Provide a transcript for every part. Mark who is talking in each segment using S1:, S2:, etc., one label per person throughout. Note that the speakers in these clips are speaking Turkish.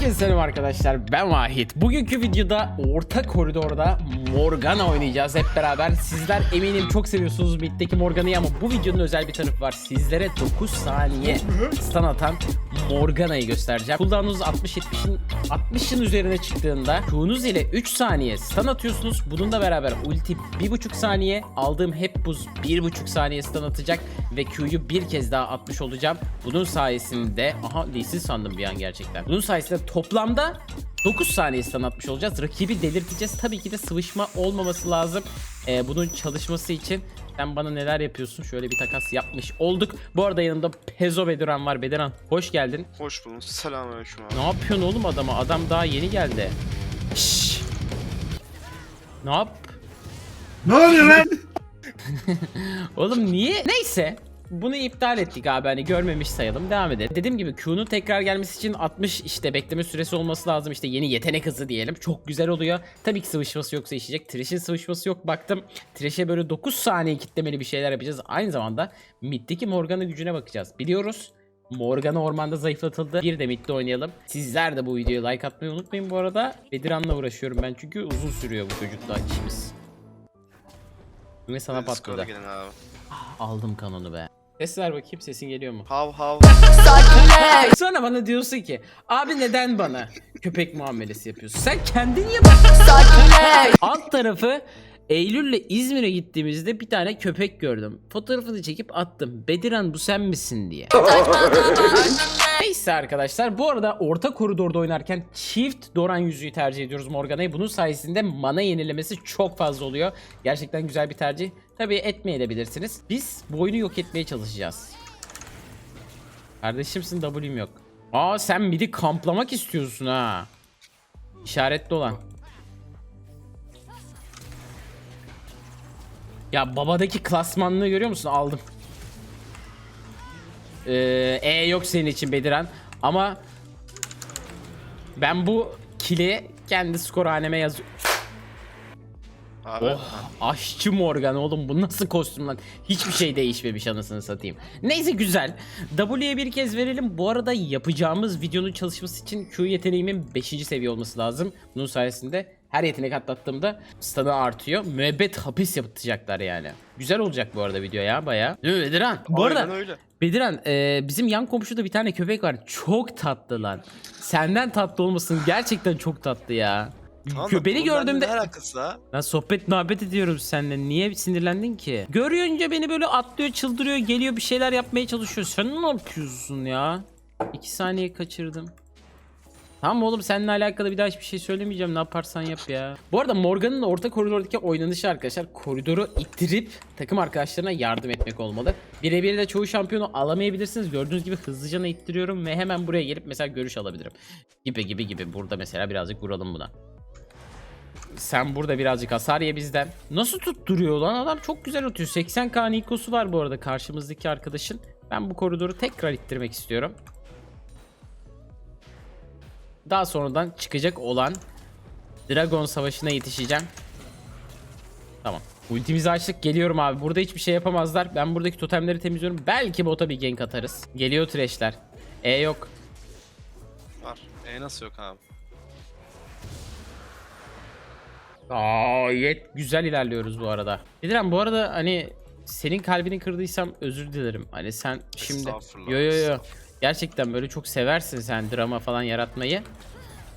S1: Herkese selam arkadaşlar ben Vahit. Bugünkü videoda orta koridorda Morgana oynayacağız hep beraber. Sizler eminim çok seviyorsunuz middeki Morgana'yı ama bu videonun özel bir tarafı var. Sizlere 9 saniye stun atan Morgana'yı göstereceğim. Cooldown'unuz 60-70'in 60'ın üzerine çıktığında Q'nuz ile 3 saniye stun atıyorsunuz. Bununla beraber ulti 1.5 saniye aldığım hep buz 1.5 saniye stun atacak ve Q'yu bir kez daha atmış olacağım. Bunun sayesinde aha Lee'siz sandım bir an gerçekten. Bunun sayesinde toplamda 9 saniye stun atmış olacağız. Rakibi delirteceğiz. Tabii ki de sıvışma olmaması lazım. Ee, bunun çalışması için sen bana neler yapıyorsun? Şöyle bir takas yapmış olduk. Bu arada yanımda Pezo Bediran var. Bediran hoş geldin.
S2: Hoş bulduk. Selamünaleyküm abi.
S1: Ne yapıyorsun oğlum adama? Adam daha yeni geldi. Şşş. Ne yap?
S3: Ne oluyor lan?
S1: Oğlum niye? Neyse. Bunu iptal ettik abi hani görmemiş sayalım devam edelim. Dediğim gibi Q'nun tekrar gelmesi için 60 işte bekleme süresi olması lazım işte yeni yetenek hızı diyelim. Çok güzel oluyor. Tabii ki sıvışması yoksa işleyecek. Thresh'in sıvışması yok baktım. Thresh'e böyle 9 saniye kitlemeli bir şeyler yapacağız. Aynı zamanda middeki Morgana gücüne bakacağız. Biliyoruz Morgana ormanda zayıflatıldı. Bir de midde oynayalım. Sizler de bu videoya like atmayı unutmayın bu arada. Bediran'la uğraşıyorum ben çünkü uzun sürüyor bu çocukla işimiz. Ve sana patladı. Aldım kanonu be. Ses ver bakayım sesin geliyor mu?
S2: Hav hav.
S1: Sonra bana diyorsun ki abi neden bana köpek muamelesi yapıyorsun? Sen kendin yap. Alt tarafı Eylül'le İzmir'e gittiğimizde bir tane köpek gördüm. Fotoğrafını çekip attım. Bediran bu sen misin diye. Neyse arkadaşlar bu arada orta koridorda oynarken çift Doran yüzüğü tercih ediyoruz Morgana'yı. Bunun sayesinde mana yenilemesi çok fazla oluyor. Gerçekten güzel bir tercih. Tabii etmeyebilirsiniz. Biz bu oyunu yok etmeye çalışacağız. Kardeşimsin W'm yok. Aa sen midi kamplamak istiyorsun ha. İşaretli olan. Ya babadaki klasmanlığı görüyor musun? Aldım. Ee, e yok senin için Bediran. Ama ben bu kili kendi skor haneme yazıyorum.
S2: Abi.
S1: Oh, aşçı Morgan oğlum bu nasıl kostüm lan? Hiçbir şey değişmemiş anasını satayım. Neyse güzel. W'ye bir kez verelim. Bu arada yapacağımız videonun çalışması için Q yeteneğimin 5. seviye olması lazım. Bunun sayesinde her yetenek atlattığımda stun'ı artıyor. Müebbet hapis yapacaklar yani. Güzel olacak bu arada video ya baya. Değil mi Bediran? Bu
S2: Aynen
S1: arada
S2: öyle.
S1: Bediran e, bizim yan komşuda bir tane köpek var. Çok tatlı lan. Senden tatlı olmasın gerçekten çok tatlı ya.
S2: Tamam da
S1: gördüğümde
S2: Ne alakası
S1: ben sohbet muhabbet ediyorum seninle. Niye sinirlendin ki? Görünce beni böyle atlıyor, çıldırıyor, geliyor bir şeyler yapmaya çalışıyor. Sen ne yapıyorsun ya? İki saniye kaçırdım. Tamam oğlum seninle alakalı bir daha hiçbir şey söylemeyeceğim. Ne yaparsan yap ya. Bu arada Morgan'ın orta koridordaki oynanışı arkadaşlar koridoru ittirip takım arkadaşlarına yardım etmek olmalı. Birebir de çoğu şampiyonu alamayabilirsiniz. Gördüğünüz gibi hızlıca ittiriyorum ve hemen buraya gelip mesela görüş alabilirim. Gibi gibi gibi. Burada mesela birazcık vuralım buna. Sen burada birazcık hasar ye bizden. Nasıl tutturuyor lan adam çok güzel atıyor. 80k Niko'su var bu arada karşımızdaki arkadaşın. Ben bu koridoru tekrar ittirmek istiyorum. Daha sonradan çıkacak olan Dragon Savaşı'na yetişeceğim. Tamam. Ultimizi açtık. Geliyorum abi. Burada hiçbir şey yapamazlar. Ben buradaki totemleri temizliyorum. Belki bota bir gank atarız. Geliyor trashler. E yok.
S2: Var. E nasıl yok abi?
S1: Gayet güzel ilerliyoruz bu arada. Bilirim bu arada hani senin kalbini kırdıysam özür dilerim. Hani sen şimdi yo yo yo gerçekten böyle çok seversin sen drama falan yaratmayı.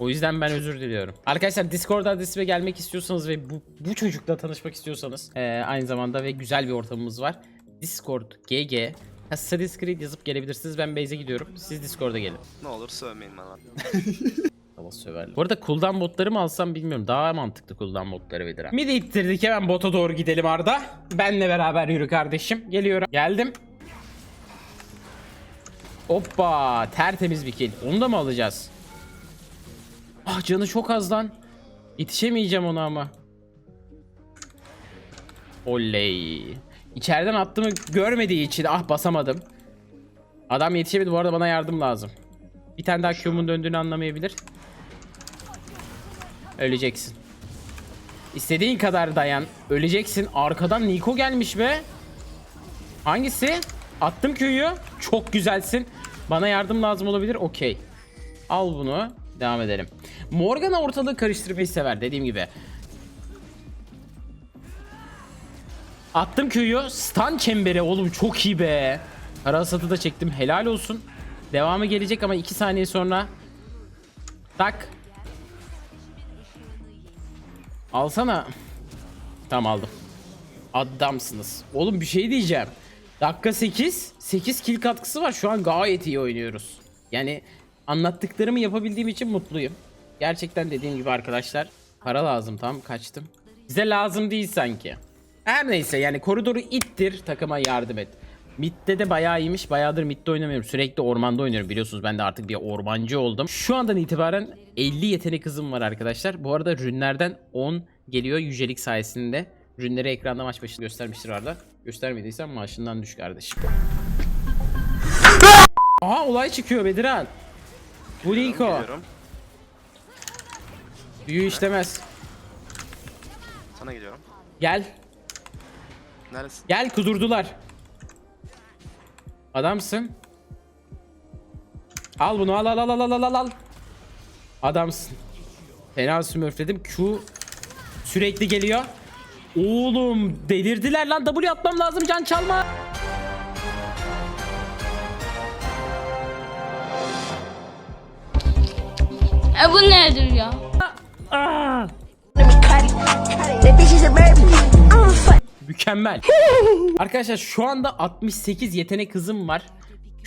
S1: O yüzden ben özür diliyorum. Arkadaşlar Discord adresime gelmek istiyorsanız ve bu, bu çocukla tanışmak istiyorsanız eee, aynı zamanda ve güzel bir ortamımız var. Discord GG Assassin's Creed yazıp gelebilirsiniz. Ben base'e gidiyorum. Siz Discord'a gelin.
S2: Ne olur sövmeyin bana.
S1: Tamam söverler. Bu arada cooldown botları mı alsam bilmiyorum. Daha mantıklı cooldown botları vedir ha. Midi ittirdik hemen bota doğru gidelim Arda. Benle beraber yürü kardeşim. Geliyorum. Geldim. Hoppa tertemiz bir kill. Onu da mı alacağız? Ah canı çok az lan. Yetişemeyeceğim ona ama. Oley. İçeriden attığımı görmediği için ah basamadım. Adam yetişemedi bu arada bana yardım lazım. Bir tane daha Q'mun döndüğünü anlamayabilir. Öleceksin. İstediğin kadar dayan. Öleceksin. Arkadan Niko gelmiş be. Hangisi? Attım Q'yu. Çok güzelsin. Bana yardım lazım olabilir. Okey. Al bunu. Devam edelim. Morgana ortalığı karıştırmayı sever dediğim gibi. Attım Q'yu. Stun çemberi oğlum çok iyi be. Arasatı da çektim. Helal olsun. Devamı gelecek ama 2 saniye sonra. Tak. Alsana. Tamam aldım. Adamsınız. Oğlum bir şey diyeceğim. Dakika 8. 8 kill katkısı var. Şu an gayet iyi oynuyoruz. Yani anlattıklarımı yapabildiğim için mutluyum. Gerçekten dediğim gibi arkadaşlar. Para lazım tam kaçtım. Bize lazım değil sanki. Her neyse yani koridoru ittir takıma yardım et. Mid'de de bayağı iyiymiş. Bayağıdır mid'de oynamıyorum. Sürekli ormanda oynuyorum. Biliyorsunuz ben de artık bir ormancı oldum. Şu andan itibaren 50 yetenek hızım var arkadaşlar. Bu arada rünlerden 10 geliyor yücelik sayesinde. Rünleri ekranda maç başı göstermiştir Arda. Göstermediysen maaşından düş kardeşim. Aha olay çıkıyor Bediran. Bu Liko.
S2: Geliyorum.
S1: Büyü işlemez.
S2: Sana geliyorum.
S1: Gel.
S2: Neredesin?
S1: Gel kudurdular. Adamsın. Al bunu al al al al al al al. Adamsın. Fena smurfledim. Q sürekli geliyor. Oğlum delirdiler lan W atmam lazım can çalma.
S4: E bu nedir ya?
S1: Mükemmel. Arkadaşlar şu anda 68 yetenek hızım var.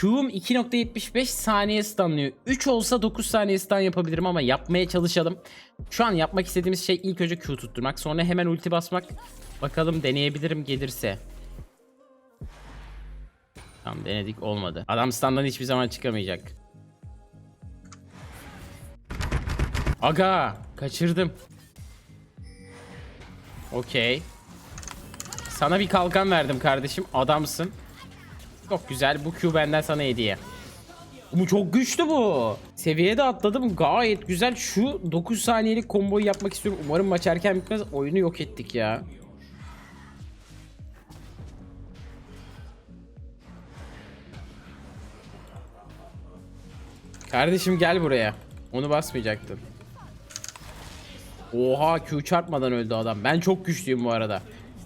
S1: Q'um 2.75 saniye stunlıyor. 3 olsa 9 saniye stun yapabilirim ama yapmaya çalışalım. Şu an yapmak istediğimiz şey ilk önce Q tutturmak. Sonra hemen ulti basmak. Bakalım deneyebilirim gelirse. Tamam denedik olmadı. Adam stun'dan hiçbir zaman çıkamayacak. Aga kaçırdım. Okey. Sana bir kalkan verdim kardeşim. Adamsın. Çok güzel. Bu Q benden sana hediye. Bu çok güçlü bu. Seviyeye de atladım. Gayet güzel. Şu 9 saniyelik komboyu yapmak istiyorum. Umarım maç erken bitmez. Oyunu yok ettik ya. Kardeşim gel buraya. Onu basmayacaktın. Oha Q çarpmadan öldü adam. Ben çok güçlüyüm bu arada.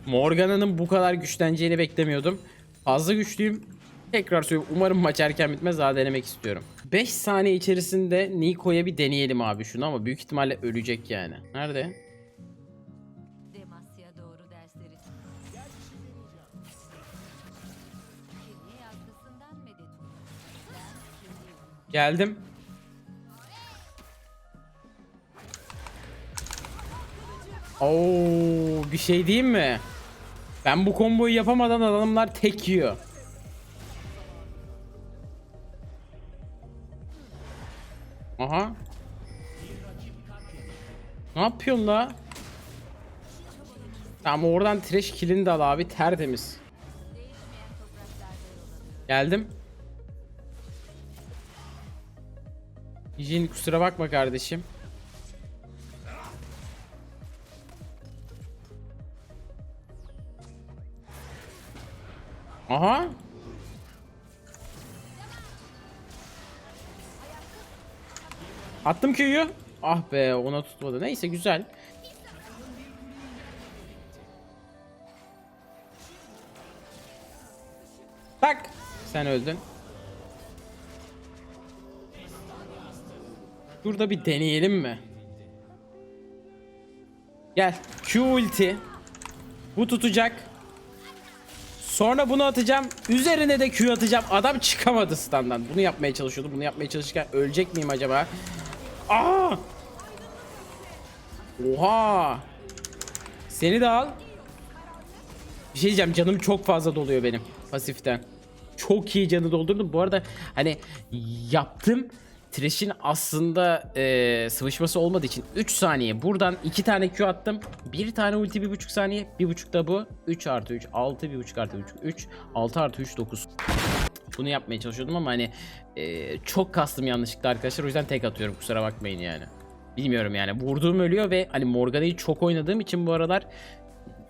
S1: Morgana'nın bu kadar güçleneceğini beklemiyordum. Fazla güçlüyüm. Tekrar söylüyorum. Umarım maç erken bitmez. Daha denemek istiyorum. 5 saniye içerisinde Niko'ya bir deneyelim abi şunu ama büyük ihtimalle ölecek yani. Nerede? Geldim. Oo, bir şey diyeyim mi? Ben bu komboyu yapamadan adamlar tek yiyor. Aha. Ne yapıyorsun la? Tamam oradan trash kill'ini de al abi tertemiz. Geldim. Jin kusura bakma kardeşim. Attım Q'yu. Ah be ona tutmadı. Neyse güzel. Tak. Sen öldün. Burada bir deneyelim mi? Gel. Q ulti. Bu tutacak. Sonra bunu atacağım. Üzerine de Q atacağım. Adam çıkamadı standdan. Bunu yapmaya çalışıyordum. Bunu yapmaya çalışırken ölecek miyim acaba? Aa! Oha! Seni de al. Bir şey diyeceğim. Canım çok fazla doluyor benim pasiften. Çok iyi canı doldurdum. Bu arada hani yaptım. Thresh'in aslında e, sıvışması olmadığı için 3 saniye buradan 2 tane Q attım. 1 tane ulti 1.5 saniye. 1.5 da bu. 3 artı 3 6 1.5 artı 3 3 6 artı 3 9. Bunu yapmaya çalışıyordum ama hani e, çok kastım yanlışlıkla arkadaşlar. O yüzden tek atıyorum kusura bakmayın yani. Bilmiyorum yani. Vurduğum ölüyor ve hani Morgana'yı çok oynadığım için bu aralar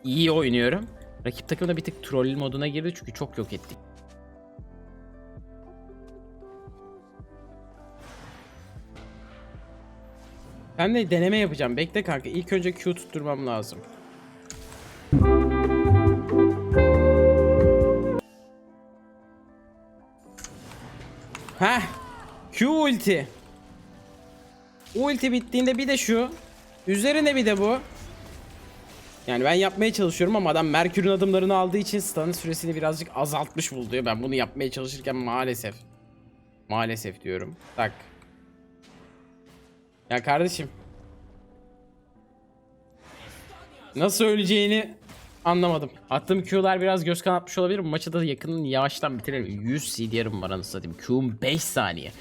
S1: iyi oynuyorum. Rakip takım da bir tık troll moduna girdi çünkü çok yok ettik. Ben de deneme yapacağım. Bekle kanka. İlk önce Q tutturmam lazım. Heh. Q ulti. Ulti bittiğinde bir de şu. Üzerine bir de bu. Yani ben yapmaya çalışıyorum ama adam Merkür'ün adımlarını aldığı için stun'ın süresini birazcık azaltmış buluyor. Ben bunu yapmaya çalışırken maalesef. Maalesef diyorum. Tak. Ya kardeşim. Nasıl öleceğini anlamadım. Attığım Q'lar biraz göz kanatmış olabilir. Maçı da yakının yavaştan bitirelim. 100 CDR'ım var anasını satayım. Q'um 5 saniye.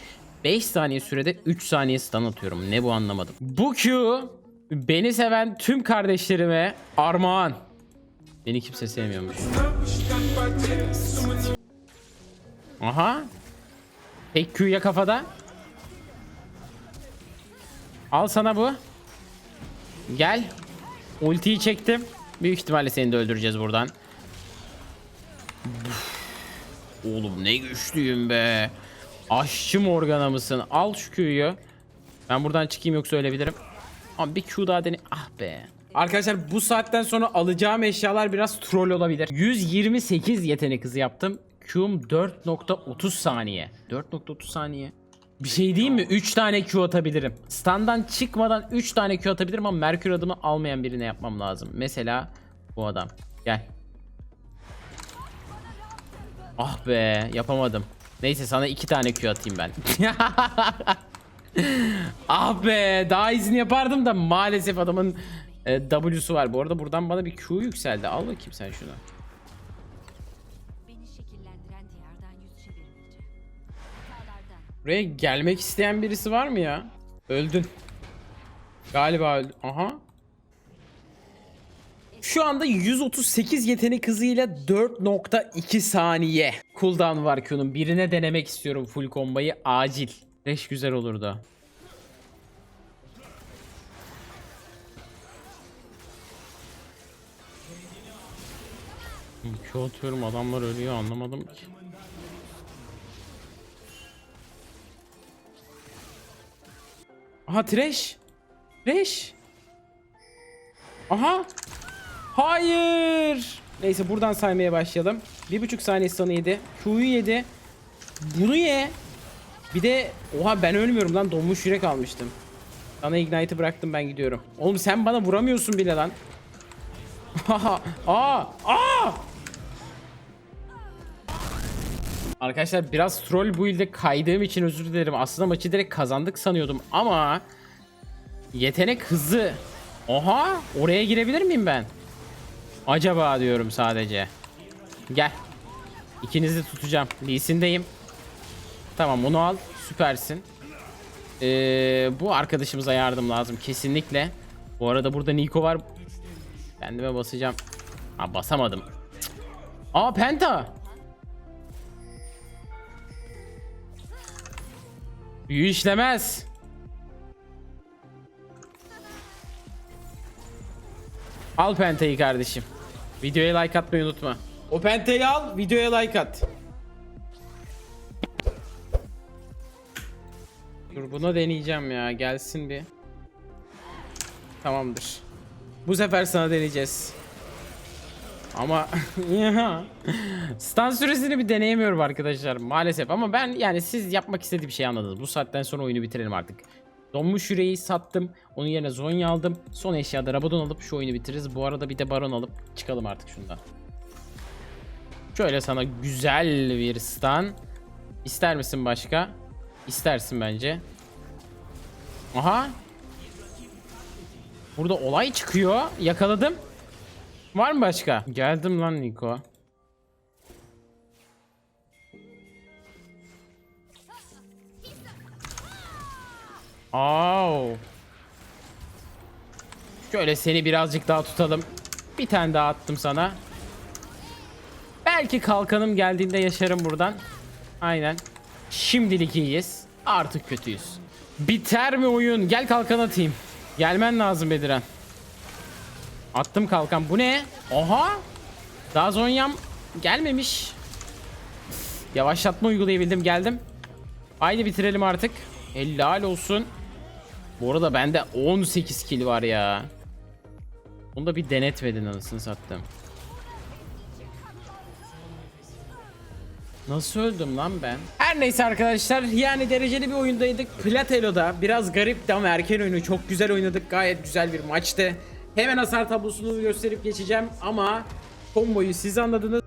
S1: 5 saniye sürede 3 saniye stun atıyorum. Ne bu anlamadım. Bu Q beni seven tüm kardeşlerime armağan. Beni kimse sevmiyormuş. Aha. Tek Q'ya kafada. Al sana bu. Gel. Ultiyi çektim. Büyük ihtimalle seni de öldüreceğiz buradan. Oğlum ne güçlüyüm be. Aşçı Morgana mısın? Al şu Q'yu. Ben buradan çıkayım yoksa ölebilirim. Ama bir Q daha dene... Ah be. Arkadaşlar bu saatten sonra alacağım eşyalar biraz troll olabilir. 128 yetenek hızı yaptım. Q'm 4.30 saniye. 4.30 saniye. Bir şey diyeyim mi? 3 tane Q atabilirim. Standdan çıkmadan 3 tane Q atabilirim ama Merkür adımı almayan birine yapmam lazım. Mesela bu adam. Gel. Ah be yapamadım. Neyse sana 2 tane Q atayım ben. ah be daha iyisini yapardım da maalesef adamın e, W'su var. Bu arada buradan bana bir Q yükseldi. Al bakayım sen şunu. Buraya gelmek isteyen birisi var mı ya? Öldün. Galiba öldü. Aha. Şu anda 138 yetenek hızıyla 4.2 saniye. Cooldown var Q'nun. Birine denemek istiyorum full kombayı acil. Reş güzel olurdu. Q atıyorum adamlar ölüyor anlamadım ki. Aha trash. Trash. Aha. Hayır. Neyse buradan saymaya başlayalım. Bir buçuk saniye sana yedi. Q'yu yedi. Bunu ye. Bir de oha ben ölmüyorum lan donmuş yürek almıştım. Sana ignite'ı bıraktım ben gidiyorum. Oğlum sen bana vuramıyorsun bile lan. aa, aa. Arkadaşlar biraz troll bu ilde kaydığım için özür dilerim. Aslında maçı direkt kazandık sanıyordum ama yetenek hızı. Oha oraya girebilir miyim ben? Acaba diyorum sadece. Gel. İkinizi tutacağım. Lee'sindeyim. Tamam onu al. Süpersin. Ee, bu arkadaşımıza yardım lazım kesinlikle. Bu arada burada Nico var. Kendime basacağım. Ha basamadım. Cık. Aa Penta. Büyü işlemez. Al pentayı kardeşim. Videoya like atmayı unutma. O pentayı al, videoya like at. Dur buna deneyeceğim ya. Gelsin bir. Tamamdır. Bu sefer sana deneyeceğiz. Ama stun süresini bir deneyemiyorum arkadaşlar maalesef ama ben yani siz yapmak istediği bir şey anladınız. Bu saatten sonra oyunu bitirelim artık. Donmuş yüreği sattım. Onun yerine Zonya aldım. Son eşyada Rabadon alıp şu oyunu bitiririz. Bu arada bir de Baron alıp çıkalım artık şundan. Şöyle sana güzel bir stun. İster misin başka? İstersin bence. Aha. Burada olay çıkıyor. Yakaladım. Var mı başka? Geldim lan Niko. Au. Şöyle seni birazcık daha tutalım. Bir tane daha attım sana. Belki kalkanım geldiğinde yaşarım buradan. Aynen. Şimdilik iyiyiz. Artık kötüyüz. Biter mi oyun? Gel kalkan atayım. Gelmen lazım Bediren. Attım kalkan. Bu ne? Oha. Daha Zonyam gelmemiş. Yavaşlatma uygulayabildim. Geldim. Haydi bitirelim artık. Helal olsun. Bu arada bende 18 kill var ya. Onu da bir denetmedin anasını sattım. Nasıl öldüm lan ben? Her neyse arkadaşlar yani dereceli bir oyundaydık. Platelo'da biraz garipti ama erken oyunu çok güzel oynadık. Gayet güzel bir maçtı. Hemen hasar tablosunu gösterip geçeceğim ama komboyu siz anladınız.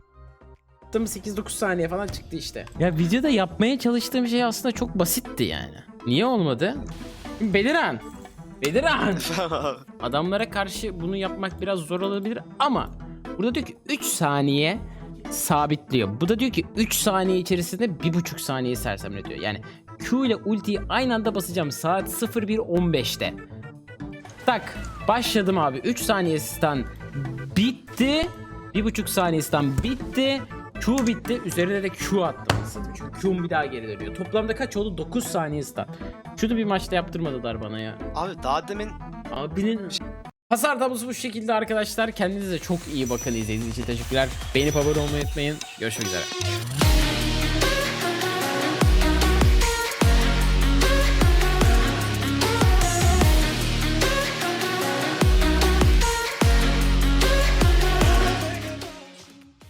S1: 8-9 saniye falan çıktı işte. Ya videoda yapmaya çalıştığım şey aslında çok basitti yani. Niye olmadı? Beliran. Beliran. Adamlara karşı bunu yapmak biraz zor olabilir ama burada diyor ki 3 saniye sabitliyor. Bu da diyor ki 3 saniye içerisinde 1,5 saniye sersemletiyor. Yani Q ile ultiyi aynı anda basacağım saat 01.15'te. Tak başladım abi 3 saniye bitti. 1,5 saniye stun bitti. Q bitti. Üzerine de Q attım. Çünkü Q'm bir daha geri dönüyor. Toplamda kaç oldu? 9 saniye stun. Şunu bir maçta yaptırmadılar bana ya.
S2: Abi daha demin
S1: Abinin Hasar tablosu bu şekilde arkadaşlar. Kendinize çok iyi bakın izlediğiniz için teşekkürler. Beğenip abone olmayı unutmayın. Görüşmek üzere.